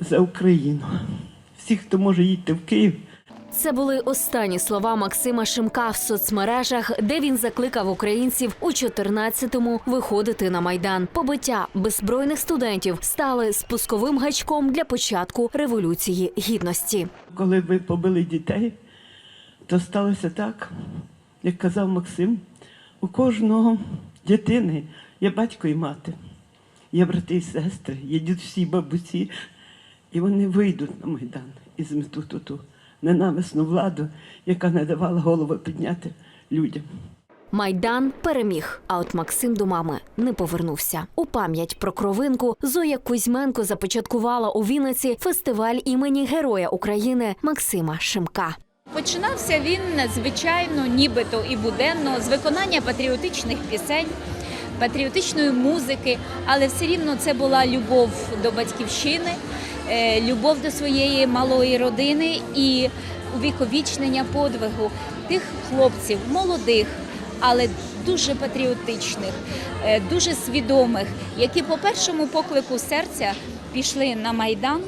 за Україну. Всі, хто може їдьте в Київ. Це були останні слова Максима Шимка в соцмережах, де він закликав українців у 14-му виходити на майдан. Побиття беззбройних студентів стали спусковим гачком для початку революції гідності. Коли ви побили дітей, то сталося так, як казав Максим, у кожного дитини є батько і мати, є брати і сестри, є дідусі, бабусі, і вони вийдуть на Майдан і зметуть ту ненависну владу, яка не давала голову підняти людям. Майдан переміг. А от Максим до мами не повернувся. У пам'ять про кровинку Зоя Кузьменко започаткувала у Вінниці фестиваль імені Героя України Максима Шимка. Починався він звичайно, нібито і буденно з виконання патріотичних пісень, патріотичної музики, але все рівно це була любов до батьківщини, любов до своєї малої родини і увіковічнення подвигу тих хлопців, молодих, але дуже патріотичних, е, дуже свідомих, які по першому поклику серця пішли на майдан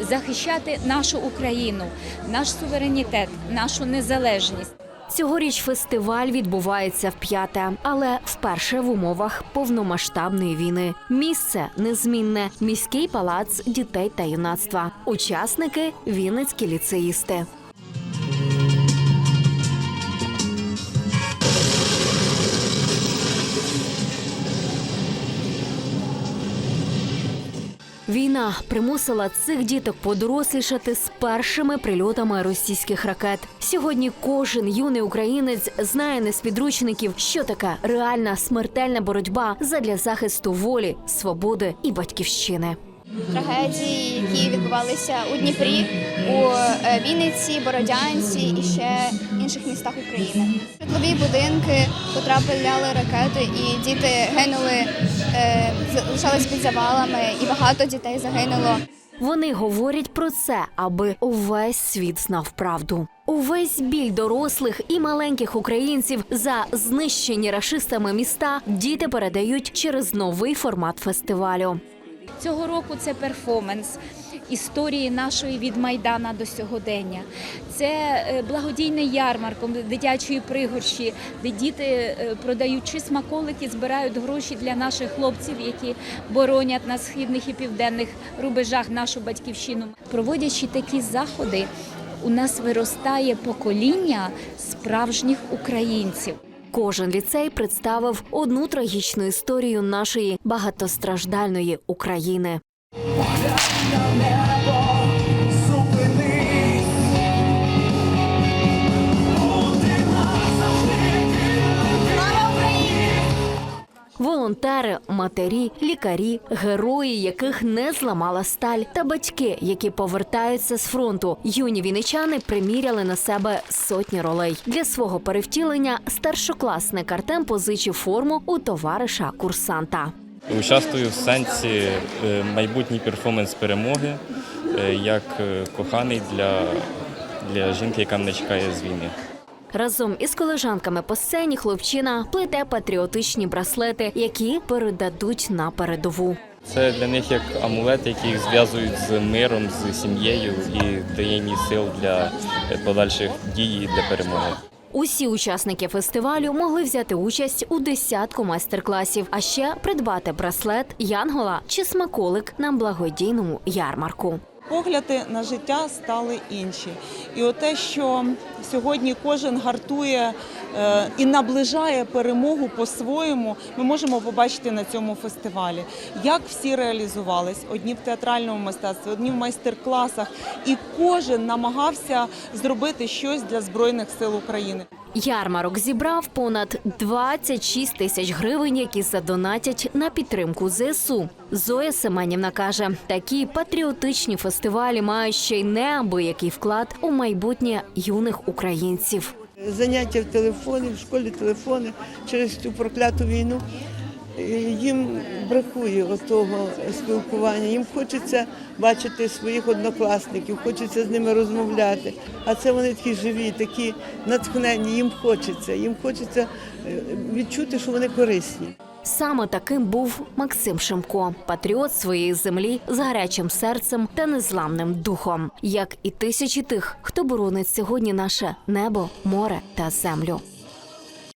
захищати нашу Україну, наш суверенітет, нашу незалежність. Цьогоріч фестиваль відбувається вп'яте, але вперше в умовах повномасштабної війни. Місце незмінне міський палац дітей та юнацтва. Учасники вінницькі ліцеїсти. Війна примусила цих діток подорослішати з першими прильотами російських ракет. Сьогодні кожен юний українець знає не з підручників, що таке реальна смертельна боротьба задля захисту волі, свободи і батьківщини. трагедії, які відбувалися у Дніпрі, у е, Вінниці, Бородянці і ще інших містах України. Житлові будинки потрапляли ракети, і діти гинули, е, залишались під завалами, і багато дітей загинуло. Вони говорять про це, аби увесь світ знав правду. Увесь біль дорослих і маленьких українців за знищені рашистами міста діти передають через новий формат фестивалю. Цього року це перформанс історії нашої від Майдана до сьогодення. Це е, благодійний ярмарок дитячої пригорші, де діти е, продаючи смаколики, збирають гроші для наших хлопців, які боронять на східних і південних рубежах нашу батьківщину. Проводячи такі заходи, у нас виростає покоління справжніх українців. Кожен ліцей представив одну трагічну історію нашої багатостраждальної України. Волонтери, матері, лікарі, герої, яких не зламала сталь, та батьки, які повертаються з фронту. Юні віничани приміряли на себе сотні ролей. Для свого перевтілення старшокласник Артем позичив форму у товариша курсанта. Участвую в сенсі е, майбутній перформанс перемоги е, як е, коханий для, для жінки, яка мене чекає з війни. Разом із колежанками по сцені хлопчина плете патріотичні браслети, які передадуть на передову. Це для них як амулет, який їх зв'язують з миром, з сім'єю і дає їм сил для подальших дій і для перемоги. Усі учасники фестивалю могли взяти участь у десятку майстер-класів, а ще придбати браслет, янгола чи смаколик на благодійному ярмарку. Погляди на життя стали інші. І оте, що сьогодні кожен гартує е, і наближає перемогу по-своєму, ми можемо побачити на цьому фестивалі. Як всі реалізувались, одні в театральному мистецтві, одні в майстер-класах, і кожен намагався зробити щось для Збройних сил України. Ярмарок зібрав понад 26 тисяч гривень, які задонатять на підтримку ЗСУ. Зоя Семенівна каже, такі патріотичні фестивалі мають ще й неабиякий вклад у майбутнє юних українців. заняття в телефоні, в школі телефони через цю прокляту війну. Їм бракує того спілкування. Їм хочеться бачити своїх однокласників, хочеться з ними розмовляти. А це вони такі живі, такі натхненні. Їм хочеться. Їм хочеться е, відчути, що вони корисні. Саме таким був Максим Шимко, патріот своєї землі з гарячим серцем та незламним духом, як і тисячі тих, хто боронить сьогодні наше небо, море та землю.